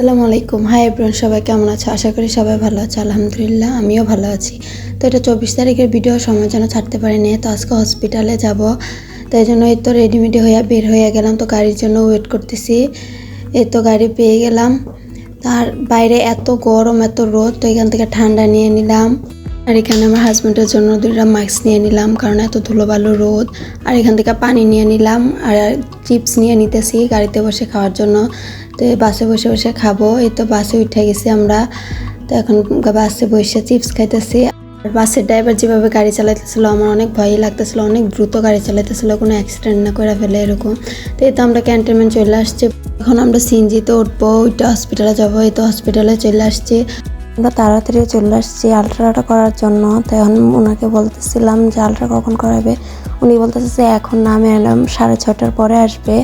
আসসালামু আলাইকুম। Hi everyone সবাই কেমন আছো? আশা করি সবাই ভালো আছে। আলহামদুলিল্লাহ, আমিও ভালো আছি। তো এটা চব্বিশ তারিখের ভিডিও সময় যেন ছাড়তে পারিনি। তো আজকে হসপিটালে যাব। তাই জন্য এই তো রেডিমেডি হয়ে বের হয়ে গেলাম। তো গাড়ির জন্য ওয়েট করতেছি। এই তো গাড়ি পেয়ে গেলাম। তার বাইরে এত গরম, এত রোদ, তো এখান থেকে ঠান্ডা নিয়ে নিলাম। আর এখানে আমার হাজব্যান্ডের জন্য দুইটা মাস্ক নিয়ে নিলাম, কারণ এত ধুলোবালু রোদ। আর এখান থেকে পানি নিয়ে নিলাম। আর চিপস নিয়ে নিতেছি গাড়িতে বসে খাওয়ার জন্য। তো এই বাসে বসে বসে খাব। এই তো বাসে উঠে গেছি আমরা। তো এখন বাসে বসে চিপস খাইতেছি। আর বাসের ড্রাইভার যেভাবে গাড়ি চালাইতেছিল, আমার অনেক ভয়ই লাগতেছিল, অনেক দ্রুত গাড়ি চালাইতেছিল, কোনো অ্যাক্সিডেন্ট না করে ফেলে এরকম। তো এই তো আমরা ক্যান্টনমেন্ট চলে আসছি। এখন আমরা সিনজিতে উঠবো ওইটা হসপিটালে যাব, এই তো হসপিটালে চলে আসছি। আমরা তাড়াতাড়ি চলে আসছি আলট্রাটা করার জন্য। তো এখন ওনাকে বলতেছিলাম যে আলট্রা কখন করাবে। উনি বলতেছে যে এখন না, ম্যাডাম সাড়ে ছটার পরে আসবে।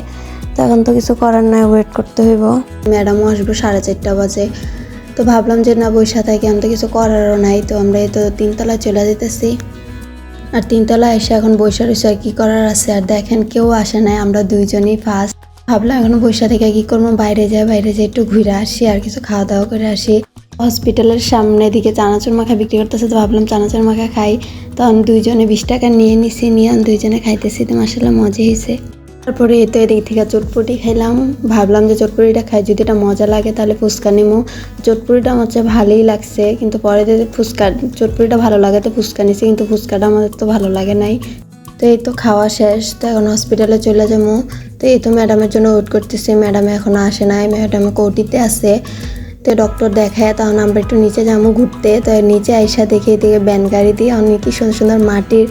তো এখন তো কিছু করার নাই ওয়েট করতে হইব। ম্যাডামও আসব সাড়ে চারটা বাজে। তো ভাবলাম যে না, বৈশা থাকি আমি তো কিছু করারও নাই, তো আমরা এই তো তিনতলায় চলে যেতেছি। আর তিনতলায় এসে এখন বৈশা রয়েছে কি করার আছে, আর দেখেন কেউ আসে নাই, আমরা দুইজনই ফার্স্ট ভাবলাম এখন বৈশা থেকে কি করব, বাইরে যাই বাইরে যাই একটু ঘুরে আসি আর কিছু খাওয়া দাওয়া করে আসি। হসপিটালের সামনে দিকে চানাচুর মাখা বিক্রি করতেছে, তো ভাবলাম চানাচুর মাখা খাই। তখন দুইজনে বিশ টাকা নিয়ে নিছি, নিয়ে দুইজনে খাইতেছি, তো মাসাল্লাহ মজা হয়েছে তারপরে এই তো এদিক থেকে চটপটি খেলাম ভাবলাম যে চটপটিটা খাই, যদি এটা মজা লাগে তাহলে ফুচকা নিমো। চটপটিটা আমার কাছে ভালোই লাগছে, কিন্তু পরে যদি ফুচকা, চটপটিটা ভালো লাগে তো ফুচকা নিছি, কিন্তু ফুচকাটা আমাদের তো ভালো লাগে নাই। তো এই তো খাওয়া শেষ, তো এখন হসপিটালে চলে যাব। তো এই তো ম্যাডামের জন্য ওয়েট করতেছি, ম্যাডাম এখনও আসে নাই, ম্যাডাম কৌটিতে আছে। তো ডক্টর দেখায় তখন আমরা একটু নিচে যাব ঘুরতে। তো নিচে আইসা দেখি এদিকে ব্যান গাড়ি দিয়ে, অনেক কি সুন্দর সুন্দর মাটির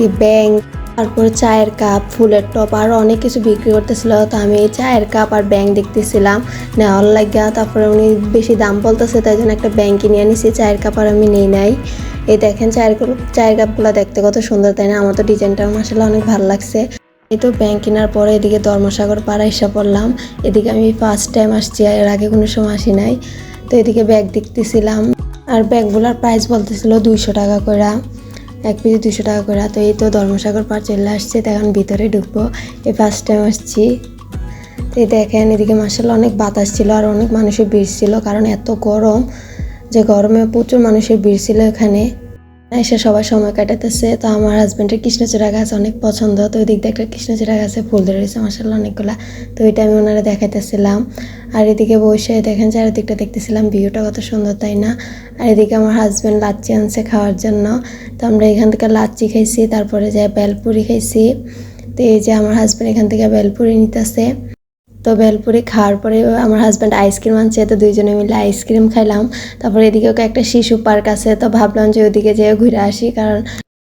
এই ব্যাং তারপরে চায়ের কাপ, ফুলের টপ আরও অনেক কিছু বিক্রি করতেছিল। তো আমি চায়ের কাপ আর ব্যাং দেখতেছিলাম। নেওয়ার লাগিয়া তারপরে উনি বেশি দাম বলতেছে, তাই জন্য একটা ব্যাং কিনে আনিছি চায়ের কাপ আর আমি নেই নাই। এই দেখেন চায়ের কাপ, চায়ের কাপগুলো দেখতে কত সুন্দর, তাই না? আমার তো ডিজাইনটা মাসালে অনেক ভালো লাগছে। এই তো ব্যাংক কেনার পরে এদিকে ধর্মসাগর পাড়া এসে পড়লাম। এদিকে আমি ফার্স্ট টাইম আসছি, এর আগে কোনো সময় আসি নাই। তো এদিকে ব্যাগ দেখতেছিলাম। আর ব্যাগগুলোর প্রাইস বলতেছিল দুইশো টাকা করে এক পিস দুশো টাকা করে। তো এই তো ধর্মসাগর পার চলে আসছে, তো এখন ভিতরে ঢুকবো। এই ফার্স্ট টাইম আসছি। তো এই দেখেন, এদিকে মার্শাল অনেক বাতাস ছিল আর অনেক মানুষের ভিড় ছিল, কারণ এত গরম। যে গরমে প্রচুর মানুষের ভিড় ছিল এখানে। এসে সবাই সময় কাটাতেছে তো আমার হাজব্যান্ডের কৃষ্ণচূড়া গাছ অনেক পছন্দ। তো ওই দিক দিয়ে একটা কৃষ্ণচূড়া গাছে ফুল ধরে রয়েছে মার্শাল্লাহ অনেকগুলা। তো ওইটা আমি ওনারা দেখাইতেছিলাম। আর এদিকে বসে দেখেন চারিদিকটা দেখতেছিলাম ভিউটা কত সুন্দর, তাই না? আর এদিকে আমার হাজব্যান্ড লাচ্চি আনছে খাওয়ার জন্য। তো আমরা এখান থেকে লাচ্চি খাইছি, তারপরে যে বেলপুরি খাইছি। তো এই যে আমার হাজব্যান্ড এখান থেকে বেলপুরি নিতেছে। তো বেলপুরি খাওয়ার পরে আমার হাজব্যান্ড আইসক্রিম আনছে, তো দুইজনে মিলে আইসক্রিম খাইলাম। তারপরে এদিকে ওকে একটা শিশু পার্ক আছে, তো ভাবলাম যে ওদিকে যেয়ে ঘুরে আসি, কারণ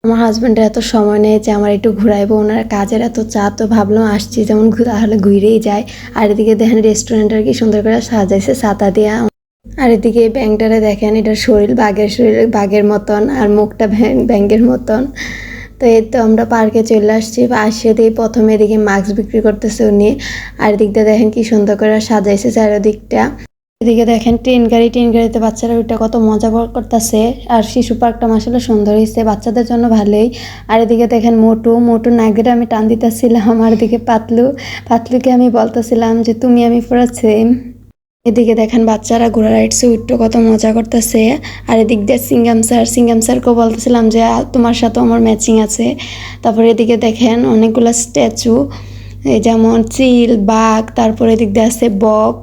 আমার হাজব্যান্ডের এত সময় নেই যে আমার একটু ঘুরাইবো, ওনার কাজের এত চাপ, তো ভাবলাম আসছি যেমন তাহলে ঘুরেই যায় আর এদিকে দেখেন রেস্টুরেন্টের কি সুন্দর করে সাজাইছে ছাতা দিয়া। আর এদিকে এই ব্যাংকটারে দেখেন, এটার শরীর বাঘের শরীর, বাঘের মতন, আর মুখটা ব্যাংকের মতন। তো এই তো আমরা পার্কে চলে আসছি। আসিয়ে দিয়ে প্রথমে এদিকে মাস্ক বিক্রি করতেছে উনি। আর এদিক দিয়ে দেখেন কি সুন্দর করে সাজাইছে চারিদিকটা। এদিকে দেখেন ট্রেন গাড়ি, ট্রেন গাড়িতে বাচ্চারা ওইটা কত মজা করতেছে। আর শিশু পার্কটা আসলে সুন্দর হয়েছে বাচ্চাদের জন্য ভালোই। আর এদিকে দেখেন মোটু মোটু নাগেরে আমি টান দিতেছিলাম। আর এদিকে পাতলু, পাতলুকে আমি বলতেছিলাম যে, তুমি, আমি পুরো সেম এদিকে দেখেন বাচ্চারা ঘোড়া রাইডসে উঠতে কত মজা করতেছে। আর এদিক দিয়ে সিঙ্গাম স্যার, সিঙ্গাম স্যারকেও বলতেছিলাম যে তোমার সাথেও আমার ম্যাচিং আছে। তারপরে এদিকে দেখেন অনেকগুলো স্ট্যাচু যেমন চিল, বাঘ, তারপরে এদিক দিয়ে আছে বক,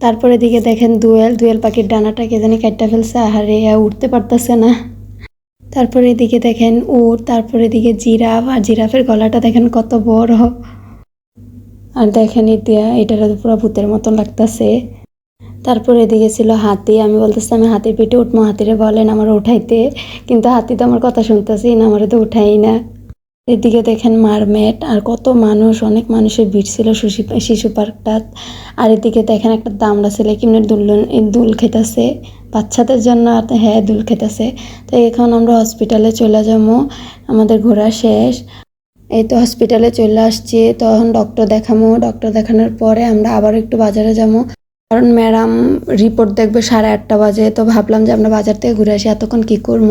তারপরে এদিকে দেখেন দুয়েল দুয়েল পাখির ডানাটা কে জানি কাটটা ফেলছে, আহারে উঠতে পারতেছে না। তারপরে এদিকে দেখেন উট, তারপরে এদিকে জিরাফ, আর জিরাফের গলাটা দেখেন কত বড়। আর দেখেন এটা এটার পুরো ভূতের মতন লাগতেছে। তারপরে এদিকে ছিল হাতি। আমি বলতেছি, আমি হাতির পিঠে উঠবো হাতিরে বলেন আমার উঠাইতে। কিন্তু হাতি তো আমার কথা শুনতেছি না, আমার তো উঠাই না। এদিকে দেখেন মারমেট আর কত মানুষ, অনেক মানুষের ভিড় ছিল শিশু পার্কটা আর এদিকে দেখেন একটা দামড়া ছেলে কেমনে দুল দুল খেতেছে। বাচ্চাদের জন্য হ্যাঁ দুল খেতেছে। তো এখন আমরা হসপিটালে চলে যাব, আমাদের ঘোরা শেষ। এই তো হসপিটালে চলে আসছি, তখন ডক্টর দেখামো। ডক্টর দেখানোর পরে আমরা আবার একটু বাজারে যাব। কারণ ম্যাডাম রিপোর্ট দেখবে সাড়ে আটটা বাজে, তো ভাবলাম যে আমরা বাজার থেকে ঘুরে আসি, এতক্ষণ কী করব?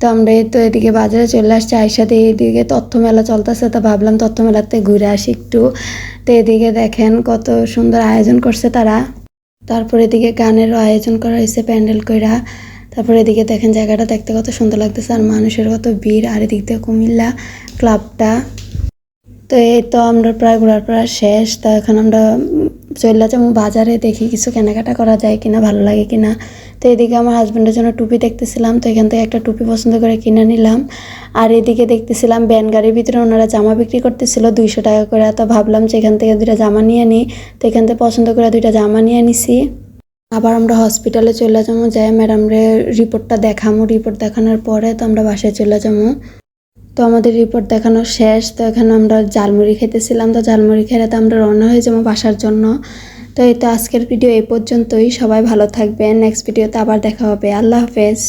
তো আমরা এই তো এদিকে বাজারে চলে আসছি আইসাতে এদিকে তথ্য মেলা চলতেছে, তো ভাবলাম তথ্য মেলাতে ঘুরে আসি একটু। তো এদিকে দেখেন কত সুন্দর আয়োজন করছে তারা। তারপর এদিকে গানেরও আয়োজন করা হয়েছে প্যান্ডেল কইরা। তারপর এদিকে দেখেন জায়গাটা দেখতে কত সুন্দর লাগতেছে, আর মানুষের কত ভিড়, আর এদিক দিয়ে কুমিল্লা ক্লাবটা তো এই তো আমরা প্রায় ঘোরার প্রায় শেষ, তো এখন আমরা চলে যাব বাজারে দেখি কিছু কেনাকাটা করা যায় কিনা, ভালো লাগে কিনা। তো এদিকে আমার হাজব্যান্ডের জন্য টুপি দেখতেছিলাম, তো এখান থেকে একটা টুপি পছন্দ করে কিনে নিলাম। আর এদিকে দেখতেছিলাম ব্যান গাড়ির ভিতরে ওনারা জামা বিক্রি করতেছিল দুইশো টাকা করে, তো ভাবলাম যে এখান থেকে দুইটা জামা নিয়ে নিই। তো এখান থেকে পছন্দ করে দুইটা জামা নিয়ে নিছি। আবার আমরা হসপিটালে চলে যাব, যাই ম্যাডামরে রিপোর্টটা দেখামো। রিপোর্ট দেখানোর পরে তো আমরা বাসায় চলে যাব। তো আমাদের রিপোর্ট দেখানো শেষ। তো এখানে আমরা ঝালমুড়ি খেতেছিলাম। তো ঝালমুড়ি খেলে তো আমরা রওনা হয়ে যাব বাসার জন্য। তো এই তো আজকের ভিডিও এই পর্যন্তই। সবাই ভালো থাকবেন। নেক্সট ভিডিওতে আবার দেখা হবে। আল্লাহ হাফেজ।